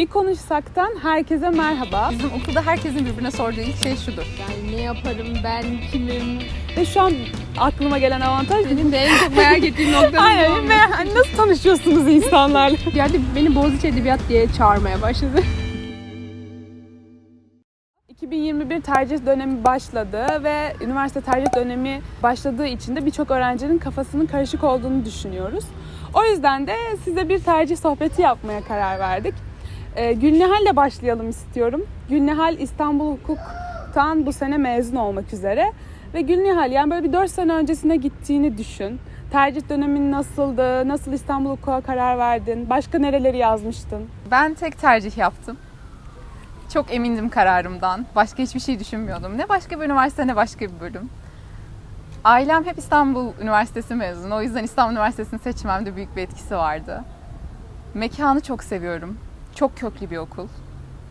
Bir konuşsaktan herkese merhaba. Bizim okulda herkesin birbirine sorduğu ilk şey şudur. Yani ne yaparım ben, kimim? Ve şu an aklıma gelen avantaj Benim de en çok merak ettiğim nokta Aynen ve hani nasıl tanışıyorsunuz insanlarla? Bir yerde beni Boğaziçi Edebiyat diye çağırmaya başladı. 2021 tercih dönemi başladı ve üniversite tercih dönemi başladığı için de birçok öğrencinin kafasının karışık olduğunu düşünüyoruz. O yüzden de size bir tercih sohbeti yapmaya karar verdik. Ee, Gülnihal'le başlayalım istiyorum. Gülnihal İstanbul Hukuk'tan bu sene mezun olmak üzere. Ve Gülnihal yani böyle bir 4 sene öncesine gittiğini düşün. Tercih dönemin nasıldı? Nasıl İstanbul Hukuk'a karar verdin? Başka nereleri yazmıştın? Ben tek tercih yaptım. Çok emindim kararımdan. Başka hiçbir şey düşünmüyordum. Ne başka bir üniversite ne başka bir bölüm. Ailem hep İstanbul Üniversitesi mezunu. O yüzden İstanbul Üniversitesi'ni seçmemde büyük bir etkisi vardı. Mekanı çok seviyorum. Çok köklü bir okul.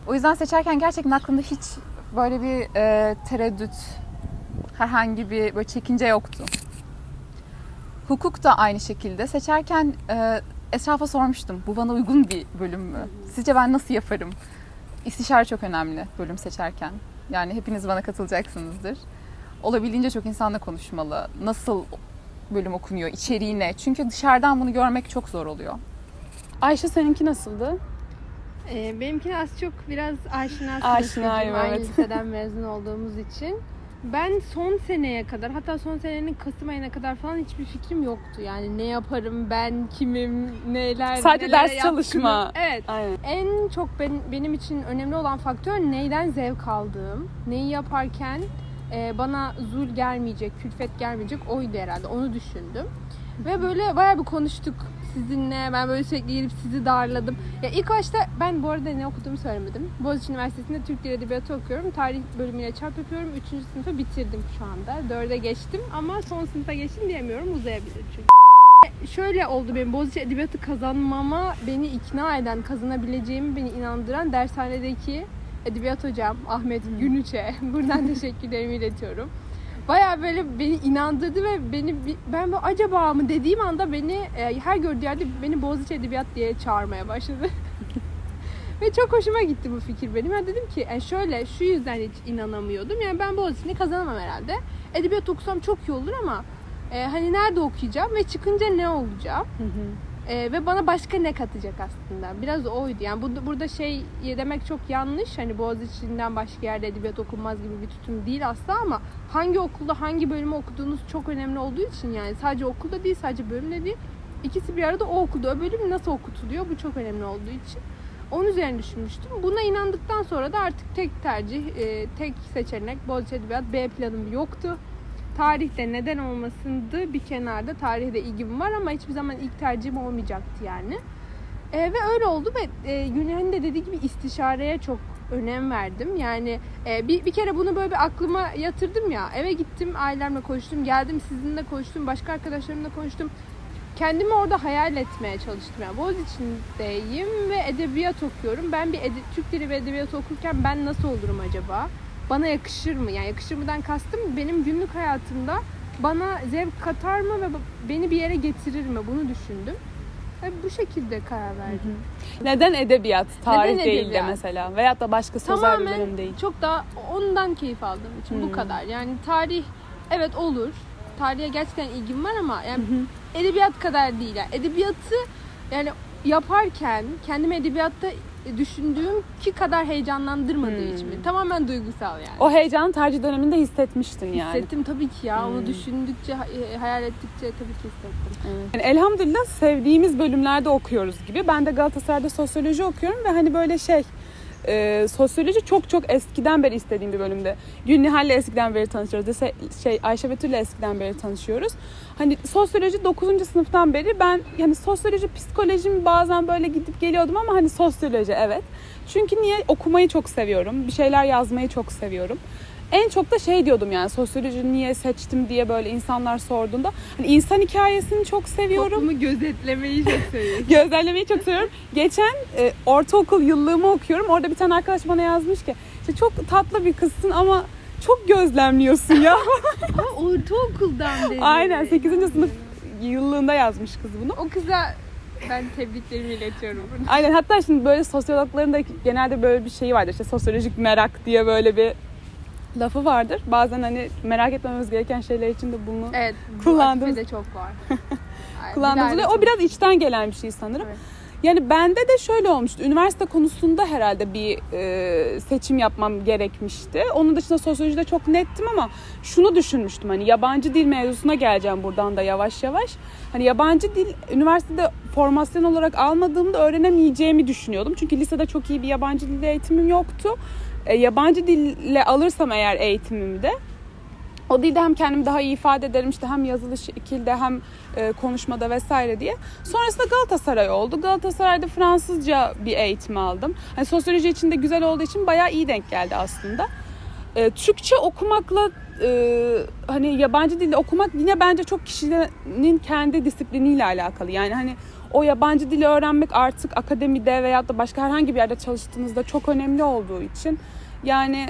O yüzden seçerken gerçekten aklımda hiç böyle bir e, tereddüt, herhangi bir böyle çekince yoktu. Hukuk da aynı şekilde. Seçerken e, etrafa sormuştum. Bu bana uygun bir bölüm mü? Sizce ben nasıl yaparım? İstişare çok önemli bölüm seçerken. Yani hepiniz bana katılacaksınızdır. Olabildiğince çok insanla konuşmalı. Nasıl bölüm okunuyor, içeriği ne? Çünkü dışarıdan bunu görmek çok zor oluyor. Ayşe seninki nasıldı? Ee, benimkine az çok biraz aşina Aşinayım, evet. liseden mezun olduğumuz için. Ben son seneye kadar hatta son senenin Kasım ayına kadar falan hiçbir fikrim yoktu. Yani ne yaparım ben, kimim, neler, Sadece ders yatkınım. çalışma. Evet. Aynen. En çok ben, benim için önemli olan faktör neyden zevk aldığım, neyi yaparken e, bana zul gelmeyecek, külfet gelmeyecek oydu herhalde. Onu düşündüm. Ve böyle bayağı bir konuştuk sizinle. Ben böyle sürekli gelip sizi darladım. Ya ilk başta ben bu arada ne okuduğumu söylemedim. Boğaziçi Üniversitesi'nde Türk Dili Edebiyatı okuyorum. Tarih bölümüyle çarp yapıyorum. Üçüncü sınıfı bitirdim şu anda. Dörde geçtim ama son sınıfa geçtim diyemiyorum. Uzayabilir çünkü. Şöyle oldu benim Boğaziçi Edebiyatı kazanmama beni ikna eden, kazanabileceğimi beni inandıran dershanedeki edebiyat hocam Ahmet Günüç'e buradan teşekkürlerimi iletiyorum. Bayağı böyle beni inandırdı ve beni ben böyle acaba mı dediğim anda beni e, her gördüğü yerde beni Boğaziçi Edebiyat diye çağırmaya başladı. ve çok hoşuma gitti bu fikir benim. Ben dedim ki e, şöyle şu yüzden hiç inanamıyordum. Yani ben Boğaziçi'ni kazanamam herhalde. Edebiyat okusam çok iyi olur ama e, hani nerede okuyacağım ve çıkınca ne olacağım? Ee, ve bana başka ne katacak aslında. Biraz oydu. Yani bu, burada şey demek çok yanlış. Hani Boğaziçi'nden başka yerde edebiyat okunmaz gibi bir tutum değil aslında ama hangi okulda hangi bölümü okuduğunuz çok önemli olduğu için yani sadece okulda değil sadece bölümde değil. İkisi bir arada o okulda o bölüm nasıl okutuluyor bu çok önemli olduğu için. Onun üzerine düşünmüştüm. Buna inandıktan sonra da artık tek tercih, e, tek seçenek Boğaziçi Edebiyat B planım yoktu. Tarihte neden olmasındı bir kenarda. Tarihte ilgim var ama hiçbir zaman ilk tercihim olmayacaktı yani. E, ve öyle oldu ve e, Gülhan'ın de dediği gibi istişareye çok önem verdim. Yani e, bir, bir kere bunu böyle bir aklıma yatırdım ya. Eve gittim, ailemle konuştum, geldim sizinle konuştum, başka arkadaşlarımla konuştum. Kendimi orada hayal etmeye çalıştım. Yani Boğaziçi'ndeyim ve edebiyat okuyorum. Ben bir ede- Türk Dili ve Edebiyatı okurken ben nasıl olurum acaba? Bana yakışır mı? Yani yakışır mıdan kastım benim günlük hayatımda bana zevk katar mı ve beni bir yere getirir mi? Bunu düşündüm. Ve bu şekilde karar verdim. Neden edebiyat, tarih Neden değil de edebiyat? mesela veyahut da başka sözel bir bölüm değil. çok daha ondan keyif aldığım için Hmm. bu kadar. Yani tarih evet olur. Tarihe gerçekten ilgim var ama yani edebiyat kadar değil. Yani edebiyatı yani yaparken kendimi edebiyatta düşündüğüm ki kadar heyecanlandırmadığı Hmm. için. Tamamen duygusal yani. O heyecanı tercih döneminde hissetmiştin yani. Hissettim tabii ki ya. Hmm. Onu düşündükçe, e, hayal ettikçe tabii ki hissettim. Yani elhamdülillah sevdiğimiz bölümlerde okuyoruz gibi. Ben de Galatasaray'da sosyoloji okuyorum ve hani böyle şey e, sosyoloji çok çok eskiden beri istediğim bir bölümde. Gülnihal'le eskiden beri tanışıyoruz. Dese, şey Ayşe Betül'le eskiden beri tanışıyoruz. Hani sosyoloji 9. sınıftan beri ben yani sosyoloji psikolojim bazen böyle gidip geliyordum ama hani sosyoloji evet. Çünkü niye okumayı çok seviyorum. Bir şeyler yazmayı çok seviyorum. En çok da şey diyordum yani sosyoloji niye seçtim diye böyle insanlar sorduğunda hani insan hikayesini çok seviyorum. Toplumu gözetlemeyi çok seviyorum. Gözlemlemeyi çok seviyorum. Geçen e, ortaokul yıllığımı okuyorum. Orada bir tane arkadaş bana yazmış ki işte çok tatlı bir kızsın ama çok gözlemliyorsun ya. Ama ortaokuldan dedi. Aynen 8. sınıf yıllığında yazmış kız bunu. O kıza Ben tebriklerimi iletiyorum burada. Aynen hatta şimdi böyle sosyologların da genelde böyle bir şeyi vardır. İşte sosyolojik merak diye böyle bir lafı vardır. Bazen hani merak etmememiz gereken şeyler için de bunu Evet. Kullandığımız- Atife'de çok var. Ay, kullandığımız oluyor. O biraz içten gelen bir şey sanırım. Evet. Yani bende de şöyle olmuştu. Üniversite konusunda herhalde bir e, seçim yapmam gerekmişti. Onun dışında sosyolojide çok nettim ama şunu düşünmüştüm. Hani yabancı dil mevzusuna geleceğim buradan da yavaş yavaş. Hani yabancı dil üniversitede formasyon olarak almadığımda öğrenemeyeceğimi düşünüyordum. Çünkü lisede çok iyi bir yabancı dil eğitimim yoktu. E, yabancı dille alırsam eğer eğitimimi de o dilde hem kendimi daha iyi ifade ederim işte hem yazılı şekilde hem e, konuşmada vesaire diye. Sonrasında Galatasaray oldu. Galatasaray'da Fransızca bir eğitim aldım. Hani sosyoloji için de güzel olduğu için bayağı iyi denk geldi aslında. E, Türkçe okumakla e, hani yabancı dilde okumak yine bence çok kişinin kendi disipliniyle alakalı. Yani hani o yabancı dili öğrenmek artık akademide veya da başka herhangi bir yerde çalıştığınızda çok önemli olduğu için yani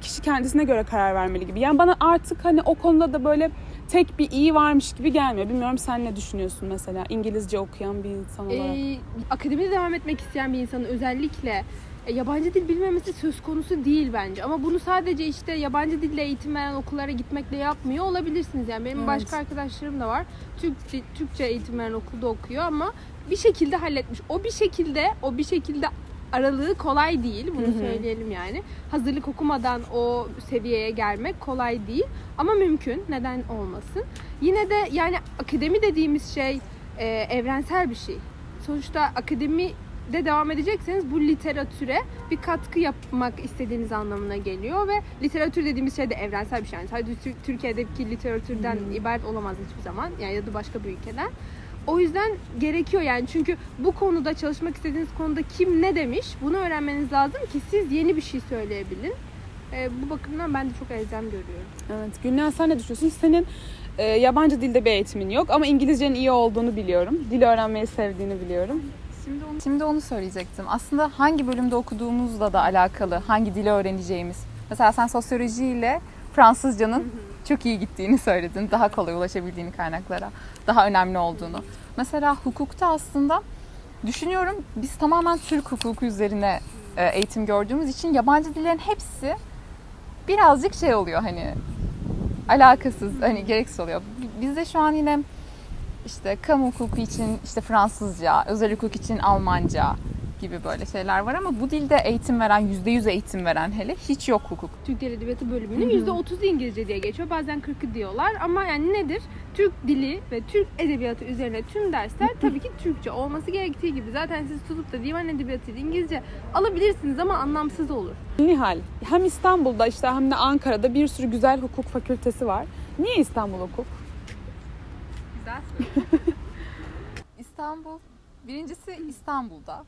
kişi kendisine göre karar vermeli gibi. Yani bana artık hani o konuda da böyle tek bir iyi varmış gibi gelmiyor. Bilmiyorum sen ne düşünüyorsun mesela İngilizce okuyan bir insan olarak? Ee, akademide devam etmek isteyen bir insanın özellikle e, yabancı dil bilmemesi söz konusu değil bence. Ama bunu sadece işte yabancı dille eğitim veren okullara gitmekle yapmıyor olabilirsiniz. Yani benim Evet. başka arkadaşlarım da var. Türk, dil- Türkçe eğitim veren okulda okuyor ama bir şekilde halletmiş. O bir şekilde, o bir şekilde aralığı kolay değil. Bunu söyleyelim yani. Hazırlık okumadan o seviyeye gelmek kolay değil. Ama mümkün. Neden olmasın? Yine de yani akademi dediğimiz şey e, evrensel bir şey. Sonuçta akademide devam edecekseniz bu literatüre bir katkı yapmak istediğiniz anlamına geliyor ve literatür dediğimiz şey de evrensel bir şey. Yani sadece Tür- Türkiye'deki literatürden ibaret olamaz hiçbir zaman yani ya da başka bir ülkeden. O yüzden gerekiyor yani çünkü bu konuda çalışmak istediğiniz konuda kim ne demiş bunu öğrenmeniz lazım ki siz yeni bir şey söyleyebilin. E, bu bakımdan ben de çok elzem görüyorum. Evet. Gülnaz sen ne düşünüyorsun? Senin e, yabancı dilde bir eğitimin yok ama İngilizcenin iyi olduğunu biliyorum. Dil öğrenmeyi sevdiğini biliyorum. Şimdi onu, şimdi onu söyleyecektim. Aslında hangi bölümde okuduğumuzla da alakalı, hangi dili öğreneceğimiz. Mesela sen sosyolojiyle Fransızcanın çok iyi gittiğini söyledin. Daha kolay ulaşabildiğini kaynaklara, daha önemli olduğunu. Mesela hukukta aslında düşünüyorum biz tamamen Türk hukuku üzerine e, eğitim gördüğümüz için yabancı dillerin hepsi birazcık şey oluyor hani alakasız hani gereksiz oluyor. Bizde şu an yine işte kamu hukuku için işte Fransızca, özel hukuk için Almanca gibi böyle şeyler var ama bu dilde eğitim veren, %100 eğitim veren hele hiç yok hukuk. Türk Dil Edebiyatı bölümünün %30'u İngilizce diye geçiyor. Bazen 40'ı diyorlar ama yani nedir? Türk dili ve Türk edebiyatı üzerine tüm dersler tabii ki Türkçe olması gerektiği gibi. Zaten siz tutup da divan edebiyatı İngilizce alabilirsiniz ama anlamsız olur. Nihal, hem İstanbul'da işte hem de Ankara'da bir sürü güzel hukuk fakültesi var. Niye İstanbul Hukuk? Güzel İstanbul, birincisi İstanbul'da.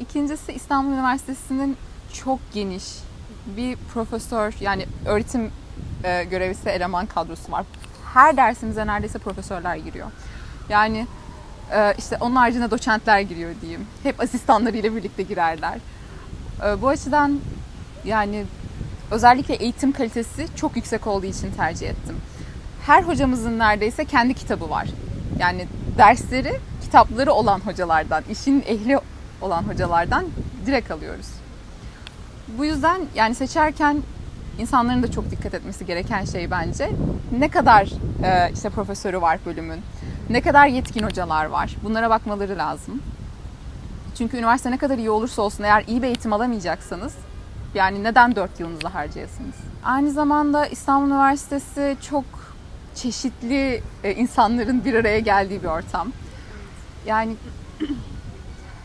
İkincisi İstanbul Üniversitesi'nin çok geniş bir profesör yani öğretim e, görevlisi eleman kadrosu var. Her dersimize neredeyse profesörler giriyor. Yani e, işte onun haricinde doçentler giriyor diyeyim. Hep asistanlarıyla birlikte girerler. E, bu açıdan yani özellikle eğitim kalitesi çok yüksek olduğu için tercih ettim. Her hocamızın neredeyse kendi kitabı var. Yani dersleri, kitapları olan hocalardan, işin ehli olan hocalardan direkt alıyoruz. Bu yüzden yani seçerken insanların da çok dikkat etmesi gereken şey bence ne kadar e, işte profesörü var bölümün, ne kadar yetkin hocalar var. Bunlara bakmaları lazım. Çünkü üniversite ne kadar iyi olursa olsun eğer iyi bir eğitim alamayacaksanız yani neden 4 yılınızı harcayasınız? Aynı zamanda İstanbul Üniversitesi çok çeşitli e, insanların bir araya geldiği bir ortam. Yani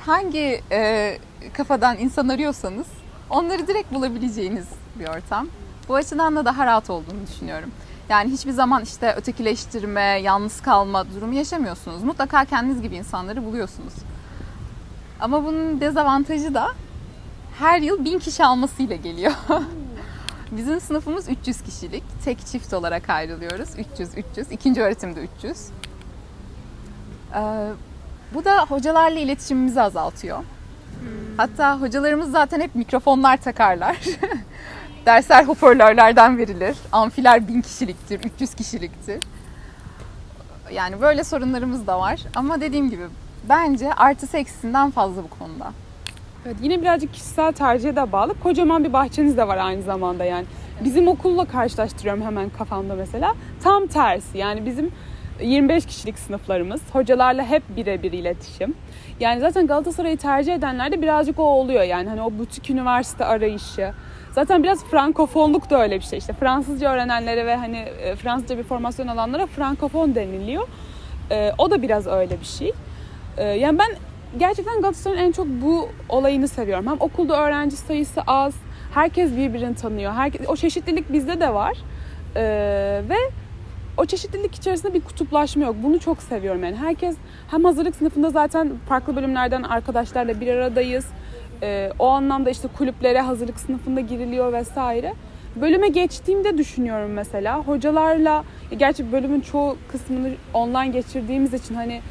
hangi e, kafadan insan arıyorsanız onları direkt bulabileceğiniz bir ortam. Bu açıdan da daha rahat olduğunu düşünüyorum. Yani hiçbir zaman işte ötekileştirme, yalnız kalma durumu yaşamıyorsunuz. Mutlaka kendiniz gibi insanları buluyorsunuz. Ama bunun dezavantajı da her yıl bin kişi almasıyla geliyor. Bizim sınıfımız 300 kişilik. Tek çift olarak ayrılıyoruz. 300, 300. İkinci öğretimde 300. Ee, bu da hocalarla iletişimimizi azaltıyor. Hatta hocalarımız zaten hep mikrofonlar takarlar. Dersler hoparlörlerden verilir. Amfiler bin kişiliktir, 300 kişiliktir. Yani böyle sorunlarımız da var. Ama dediğim gibi bence artısı eksisinden fazla bu konuda. Evet, yine birazcık kişisel tercihe de bağlı. Kocaman bir bahçeniz de var aynı zamanda yani. Bizim okulla karşılaştırıyorum hemen kafamda mesela. Tam tersi yani bizim 25 kişilik sınıflarımız. Hocalarla hep birebir iletişim. Yani zaten Galatasaray'ı tercih edenlerde birazcık o oluyor yani hani o butik üniversite arayışı. Zaten biraz frankofonluk da öyle bir şey işte. Fransızca öğrenenlere ve hani e, Fransızca bir formasyon alanlara frankofon deniliyor. E, o da biraz öyle bir şey. E, yani ben gerçekten Galatasaray'ın en çok bu olayını seviyorum. Hem okulda öğrenci sayısı az, herkes birbirini tanıyor. Herkes, o çeşitlilik bizde de var. Ee, ve o çeşitlilik içerisinde bir kutuplaşma yok. Bunu çok seviyorum yani. Herkes hem hazırlık sınıfında zaten farklı bölümlerden arkadaşlarla bir aradayız. Ee, o anlamda işte kulüplere hazırlık sınıfında giriliyor vesaire. Bölüme geçtiğimde düşünüyorum mesela hocalarla gerçi bölümün çoğu kısmını online geçirdiğimiz için hani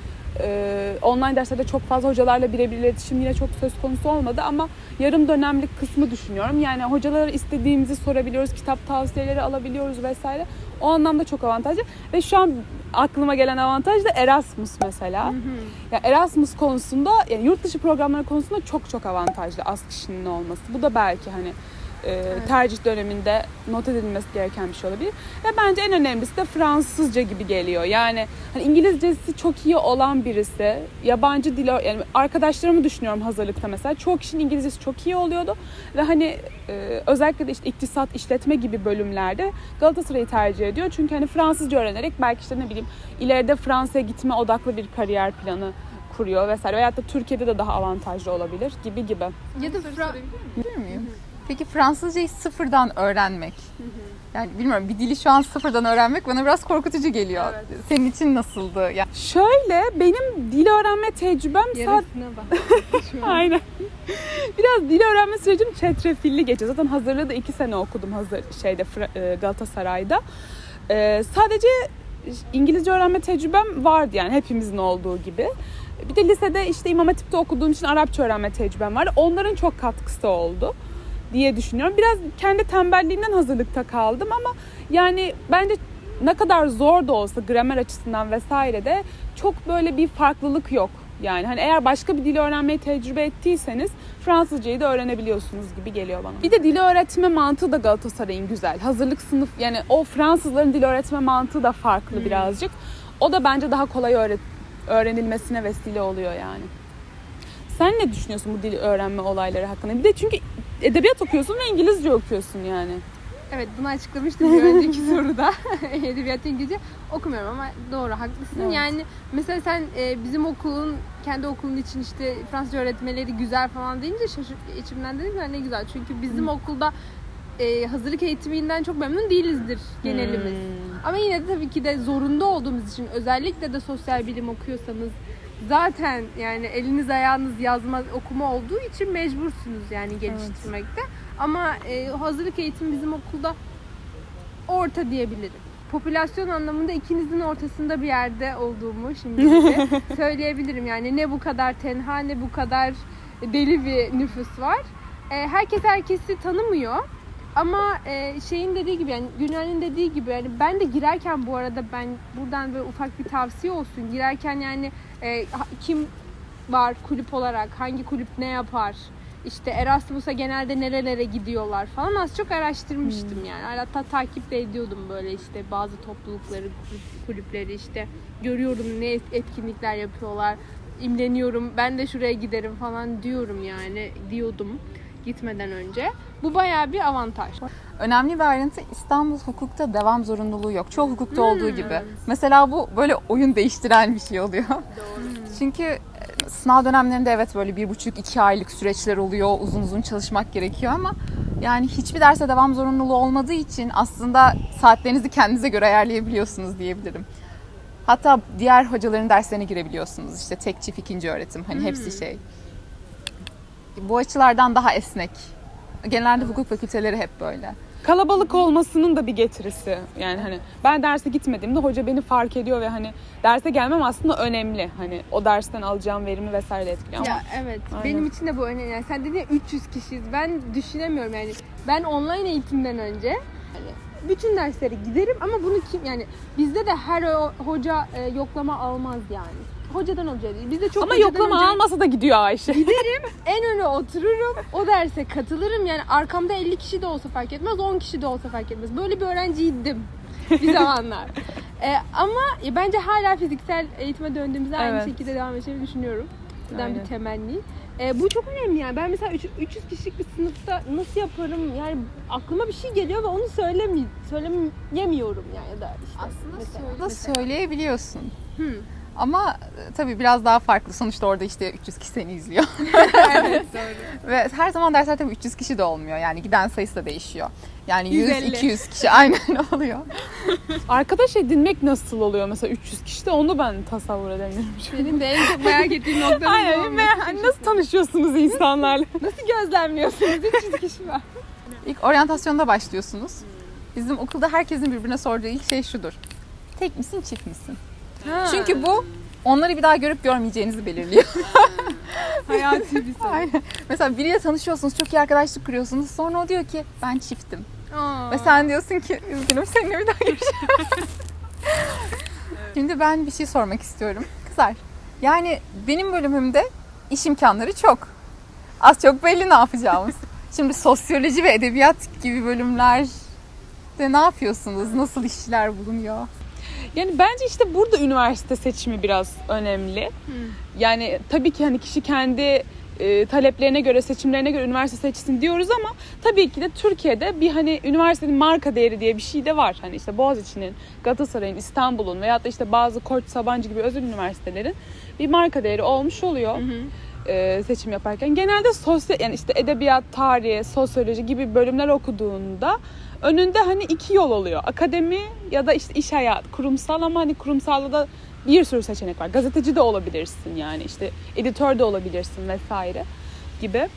e, online derslerde çok fazla hocalarla birebir iletişim yine çok söz konusu olmadı ama yarım dönemlik kısmı düşünüyorum. Yani hocalara istediğimizi sorabiliyoruz, kitap tavsiyeleri alabiliyoruz vesaire. O anlamda çok avantajlı. Ve şu an aklıma gelen avantaj da Erasmus mesela. Ya Erasmus konusunda, yani yurt dışı programları konusunda çok çok avantajlı az kişinin olması. Bu da belki hani e, tercih döneminde not edilmesi gereken bir şey olabilir. Ve bence en önemlisi de Fransızca gibi geliyor. Yani hani İngilizcesi çok iyi olan birisi, yabancı dil yani arkadaşlarımı düşünüyorum hazırlıkta mesela. Çoğu kişinin İngilizcesi çok iyi oluyordu ve hani e, özellikle de işte iktisat, işletme gibi bölümlerde Galatasaray'ı tercih ediyor. Çünkü hani Fransızca öğrenerek belki işte ne bileyim ileride Fransa'ya gitme odaklı bir kariyer planı kuruyor vesaire. Veyahut da Türkiye'de de daha avantajlı olabilir gibi gibi. Ya da Fra- miyim? Peki Fransızcayı sıfırdan öğrenmek. Yani bilmiyorum bir dili şu an sıfırdan öğrenmek bana biraz korkutucu geliyor. Senin için nasıldı? Yani Şöyle benim dil öğrenme tecrübem sadece yarısına bak. Aynen. Biraz dil öğrenme sürecim çetrefilli geçiyor. Zaten hazırlığı da iki sene okudum hazır şeyde e, Galatasaray'da. E, sadece İngilizce öğrenme tecrübem vardı yani hepimizin olduğu gibi. Bir de lisede işte İmam Hatip'te okuduğum için Arapça öğrenme tecrübem vardı. Onların çok katkısı oldu diye düşünüyorum. Biraz kendi tembelliğimden hazırlıkta kaldım ama yani bence ne kadar zor da olsa gramer açısından vesaire de çok böyle bir farklılık yok. Yani hani eğer başka bir dili öğrenmeyi tecrübe ettiyseniz Fransızcayı da öğrenebiliyorsunuz gibi geliyor bana. Bir de dili öğretme mantığı da Galatasaray'ın güzel. Hazırlık sınıf yani o Fransızların dil öğretme mantığı da farklı birazcık. O da bence daha kolay öğret öğrenilmesine vesile oluyor yani. Sen ne düşünüyorsun bu dil öğrenme olayları hakkında? Bir de çünkü edebiyat okuyorsun ve İngilizce okuyorsun yani. Evet bunu açıklamıştım bir önceki soruda. Edebiyat İngilizce okumuyorum ama doğru haklısın. Evet. Yani mesela sen e, bizim okulun kendi okulun için işte Fransızca öğretmeleri güzel falan deyince şaşır içimden dedim ya ne güzel. Çünkü bizim okulda e, hazırlık eğitiminden çok memnun değilizdir genelimiz. Hmm. Ama yine de tabii ki de zorunda olduğumuz için özellikle de sosyal bilim okuyorsanız zaten yani eliniz ayağınız yazma okuma olduğu için mecbursunuz yani geliştirmekte. Ama e, hazırlık eğitimi bizim okulda orta diyebilirim. Popülasyon anlamında ikinizin ortasında bir yerde olduğumu şimdi söyleyebilirim. Yani ne bu kadar tenha ne bu kadar deli bir nüfus var. E, herkes herkesi tanımıyor. Ama e, şeyin dediği gibi yani Günel'in dediği gibi yani ben de girerken bu arada ben buradan böyle ufak bir tavsiye olsun. Girerken yani e, kim var kulüp olarak hangi kulüp ne yapar işte Erasmus'a genelde nerelere gidiyorlar falan az çok araştırmıştım yani. Hatta takip de ediyordum böyle işte bazı toplulukları, kulüp- kulüpleri işte görüyorum ne etkinlikler yapıyorlar. imleniyorum ben de şuraya giderim falan diyorum yani diyordum gitmeden önce. Bu bayağı bir avantaj. önemli bir ayrıntı İstanbul hukukta devam zorunluluğu yok. Çoğu hukukta olduğu gibi. Mesela bu böyle oyun değiştiren bir şey oluyor. Çünkü e, sınav dönemlerinde evet böyle bir buçuk iki aylık süreçler oluyor. Uzun uzun çalışmak gerekiyor ama yani hiçbir derse devam zorunluluğu olmadığı için aslında saatlerinizi kendinize göre ayarlayabiliyorsunuz diyebilirim. Hatta diğer hocaların derslerine girebiliyorsunuz. İşte tek çift ikinci öğretim hani hepsi şey. Bu açılardan daha esnek. Genelde hukuk fakülteleri hep böyle. Kalabalık olmasının da bir getirisi. Yani hani ben derse gitmediğimde hoca beni fark ediyor ve hani derse gelmem aslında önemli. Hani o dersten alacağım verimi vesaire etkiliyor ama Ya evet. Aynen. Benim için de bu önemli. Yani sen dedin ya 300 kişiyiz. Ben düşünemiyorum yani. Ben online eğitimden önce yani bütün derslere giderim ama bunu kim yani bizde de her hoca e, yoklama almaz yani. Hocadan hoca değil. Biz de çok Ama hocadan yoklama hocaya- almasa da gidiyor Ayşe. en öne otururum. O derse katılırım. Yani arkamda 50 kişi de olsa fark etmez, 10 kişi de olsa fark etmez. Böyle bir öğrenciydim bir zamanlar. Ee, ama e, bence hala fiziksel eğitime döndüğümüzde aynı Evet. şekilde devam edeceğimi düşünüyorum. Buradan Aynen. bir temenni. Ee, bu çok önemli yani. Ben mesela üç- 300 kişilik bir sınıfta nasıl yaparım? Yani aklıma bir şey geliyor ve onu söylemi söyleyemiyorum yani ya da işte. Aslında mesela- söyle- mesela. söyleyebiliyorsun. Hı. Ama e, tabii biraz daha farklı. Sonuçta orada işte 300 kişi seni izliyor. evet doğru. Ve her zaman dersler tabii 300 kişi de olmuyor. Yani giden sayısı da değişiyor. Yani 100 150. 200 kişi aynen oluyor. Arkadaş edinmek nasıl oluyor mesela 300 kişide onu ben tasavvur edemiyorum. Senin de en çok merak ettiğin nokta Aynen. Ve hani nasıl tanışıyorsunuz insanlarla? Nasıl gözlemliyorsunuz? 300 kişi var. İlk oryantasyonda başlıyorsunuz. Bizim okulda herkesin birbirine sorduğu ilk şey şudur. Tek misin, çift misin? Çünkü bu onları bir daha görüp görmeyeceğinizi belirliyor. hayati bir soru. Aynen. Mesela biriyle tanışıyorsunuz, çok iyi arkadaşlık kuruyorsunuz. Sonra o diyor ki ben çiftim. Aa. Ve sen diyorsun ki üzgünüm seninle bir daha görüşemem. Şimdi ben bir şey sormak istiyorum. Kızlar, yani benim bölümümde iş imkanları çok. Az çok belli ne yapacağımız. Şimdi sosyoloji ve edebiyat gibi bölümlerde ne yapıyorsunuz? Nasıl işler bulunuyor? Yani bence işte burada üniversite seçimi biraz önemli. Yani tabii ki hani kişi kendi e, taleplerine göre, seçimlerine göre üniversite seçsin diyoruz ama tabii ki de Türkiye'de bir hani üniversitenin marka değeri diye bir şey de var. Hani işte Boğaziçi'nin, Galatasaray'ın, İstanbul'un veyahut da işte bazı Koç, Sabancı gibi özel üniversitelerin bir marka değeri olmuş oluyor. e, seçim yaparken genelde sosyal yani işte edebiyat, tarih, sosyoloji gibi bölümler okuduğunda önünde hani iki yol oluyor. Akademi ya da işte iş hayatı, kurumsal ama hani kurumsalda da bir sürü seçenek var. Gazeteci de olabilirsin yani işte editör de olabilirsin vesaire gibi.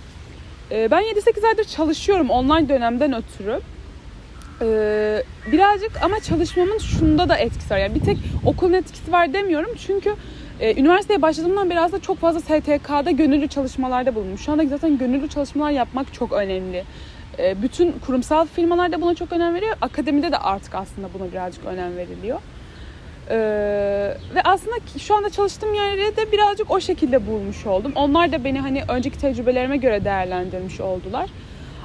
E, ben 7-8 aydır çalışıyorum online dönemden ötürü. E, birazcık ama çalışmamın şunda da etkisi var. Yani bir tek okulun etkisi var demiyorum çünkü ee, üniversiteye başladığımdan beri aslında çok fazla STK'da gönüllü çalışmalarda bulundum. Şu anda zaten gönüllü çalışmalar yapmak çok önemli. Ee, bütün kurumsal firmalar da buna çok önem veriyor. Akademide de artık aslında buna birazcık önem veriliyor. Ee, ve aslında şu anda çalıştığım yeri de birazcık o şekilde bulmuş oldum. Onlar da beni hani önceki tecrübelerime göre değerlendirmiş oldular.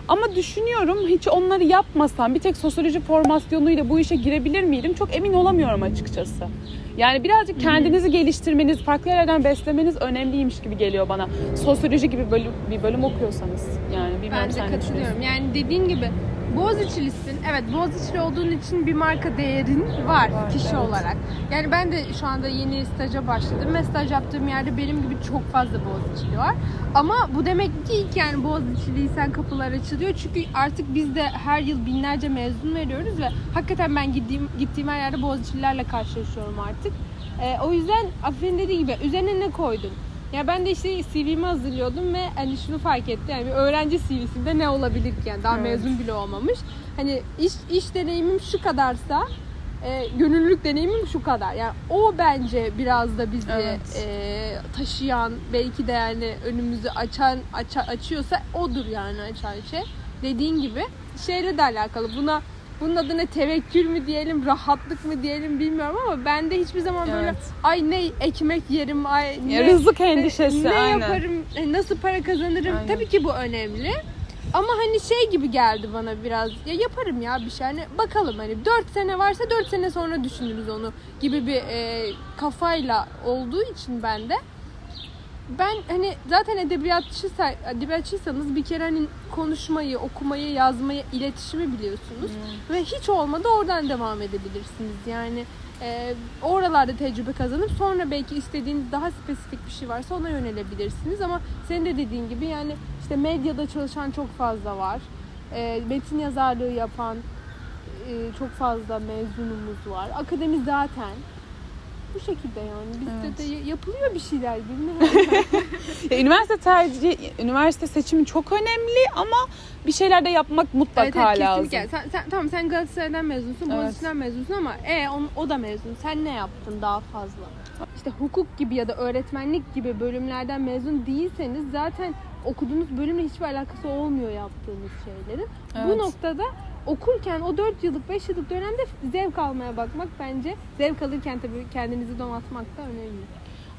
Ama düşünüyorum hiç onları yapmasam bir tek sosyoloji formasyonuyla bu işe girebilir miydim? Çok emin olamıyorum açıkçası. Yani birazcık kendinizi geliştirmeniz, farklı yerlerden beslemeniz önemliymiş gibi geliyor bana. Sosyoloji gibi bölüm, bir bölüm okuyorsanız. Yani bilmiyorum Ben de sen ne düşünüyorsun? katılıyorum. Yani dediğin gibi Boğaziçi'lisin. Evet Boğaziçi'li olduğun için bir marka değerin var, Var, kişi evet. olarak. Yani ben de şu anda yeni staja başladım ve staj yaptığım yerde benim gibi çok fazla Boğaziçi'li var. Ama bu demek değil ki yani Boğaziçi'liysen kapılar açılıyor. Çünkü artık biz de her yıl binlerce mezun veriyoruz ve hakikaten ben gittiğim, gittiğim her yerde Boğaziçi'lilerle karşılaşıyorum artık. Ee, o yüzden Afrin dediği gibi üzerine ne koydun? Ya ben de işte CV'mi hazırlıyordum ve hani şunu fark ettim. Yani bir öğrenci CV'sinde ne olabilir ki yani daha Evet. mezun bile olmamış. Hani iş iş deneyimim şu kadarsa e, gönüllülük deneyimim şu kadar. Yani o bence biraz da bizi Evet. e, taşıyan belki de yani önümüzü açan aça- açıyorsa odur yani açan şey. Dediğin gibi şeyle de alakalı. Buna bunun adına tevekkül mü diyelim, rahatlık mı diyelim bilmiyorum ama ben de hiçbir zaman böyle Evet. ay ne ekmek yerim, ay ne rızık endişesi ne aynen. yaparım, e, nasıl para kazanırım. Aynen. Tabii ki bu önemli. Ama hani şey gibi geldi bana biraz. Ya yaparım ya bir şey. Hani bakalım hani 4 sene varsa 4 sene sonra düşünürüz onu gibi bir e, kafayla olduğu için ben de ben hani zaten edebiyatçı edebiyatçıysanız bir kere hani konuşmayı, okumayı, yazmayı, iletişimi biliyorsunuz ve hiç olmadı oradan devam edebilirsiniz. Yani e, oralarda tecrübe kazanıp sonra belki istediğiniz daha spesifik bir şey varsa ona yönelebilirsiniz ama senin de dediğin gibi yani işte medyada çalışan çok fazla var. E, metin yazarlığı yapan e, çok fazla mezunumuz var. Akademi zaten bu şekilde yani bizde Evet. de ya- yapılıyor bir şeyler bilmiyorum. Ya, üniversite tercihi, üniversite seçimi çok önemli ama bir şeyler de yapmak mutlaka Evet, evet, lazım. kesinlikle. Sen, sen, tamam sen Galatasaray'dan mezunsun, Evet. Boğaziçi'nden mezunsun ama e, on, o da mezun. Sen ne yaptın daha fazla? İşte hukuk gibi ya da öğretmenlik gibi bölümlerden mezun değilseniz zaten okuduğunuz bölümle hiçbir alakası olmuyor yaptığınız şeylerin. Bu Evet. noktada okurken o 4 yıllık 5 yıllık dönemde zevk almaya bakmak bence zevk alırken tabii kendinizi donatmak da önemli.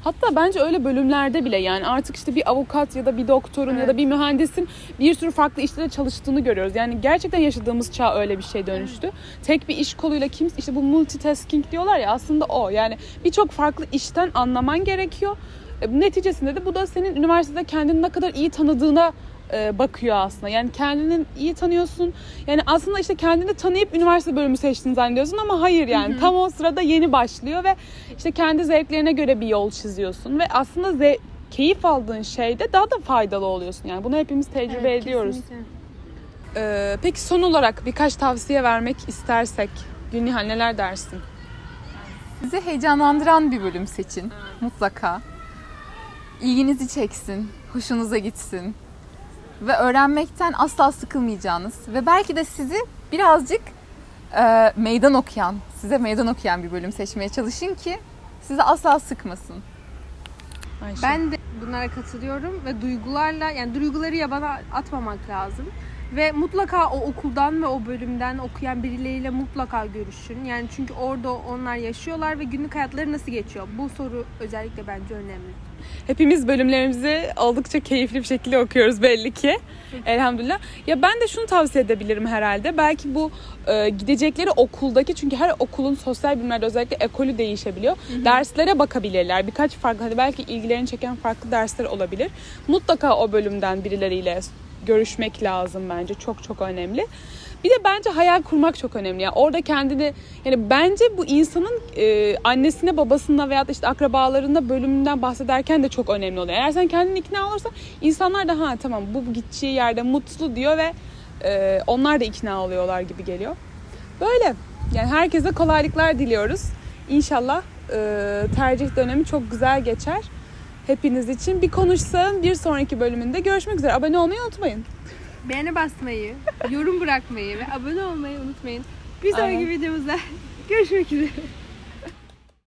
Hatta bence öyle bölümlerde bile yani artık işte bir avukat ya da bir doktorun ya da Evet. bir mühendisin bir sürü farklı işte de çalıştığını görüyoruz. Yani gerçekten yaşadığımız çağ öyle bir şey dönüştü. Tek bir iş koluyla kimse işte bu multitasking diyorlar ya aslında o. Yani birçok farklı işten anlaman gerekiyor. E, Neticesinde de bu da senin üniversitede kendini ne kadar iyi tanıdığına e, bakıyor aslında. Yani kendini iyi tanıyorsun. Yani aslında işte kendini tanıyıp üniversite bölümü seçtiğini zannediyorsun ama hayır yani. Tam o sırada yeni başlıyor ve işte kendi zevklerine göre bir yol çiziyorsun ve aslında ze- keyif aldığın şeyde daha da faydalı oluyorsun. Yani bunu hepimiz tecrübe Evet, ediyoruz. kesinlikle. Ee, peki son olarak birkaç tavsiye vermek istersek Gülnihal neler dersin? Sizi heyecanlandıran bir bölüm seçin mutlaka. İlginizi çeksin, hoşunuza gitsin. Ve öğrenmekten asla sıkılmayacağınız ve belki de sizi birazcık e, meydan okuyan, size meydan okuyan bir bölüm seçmeye çalışın ki sizi asla sıkmasın. Ayşe. Ben de bunlara katılıyorum ve duygularla yani duyguları yabana atmamak lazım. Ve mutlaka o okuldan ve o bölümden okuyan birileriyle mutlaka görüşün. Yani çünkü orada onlar yaşıyorlar ve günlük hayatları nasıl geçiyor? Bu soru özellikle bence önemli. Hepimiz bölümlerimizi oldukça keyifli bir şekilde okuyoruz belli ki. Elhamdülillah. Ya ben de şunu tavsiye edebilirim herhalde. Belki bu e, gidecekleri okuldaki çünkü her okulun sosyal bilimlerde özellikle ekolü değişebiliyor. Derslere bakabilirler. Birkaç farklı hani belki ilgilerini çeken farklı dersler olabilir. Mutlaka o bölümden birileriyle görüşmek lazım bence. Çok çok önemli. Bir de bence hayal kurmak çok önemli. Yani orada kendini yani bence bu insanın e, annesine babasına veya işte akrabalarına bölümünden bahsederken de çok önemli oluyor. Eğer sen kendini ikna olursan insanlar da ha tamam bu gideceği yerde mutlu diyor ve e, onlar da ikna oluyorlar gibi geliyor. Böyle. Yani herkese kolaylıklar diliyoruz. İnşallah e, tercih dönemi çok güzel geçer. Hepiniz için bir konuşsam bir sonraki bölümünde görüşmek üzere. Abone olmayı unutmayın. Beğeni basmayı, yorum bırakmayı ve abone olmayı unutmayın. Bir sonraki Aynen. videomuzda görüşmek üzere.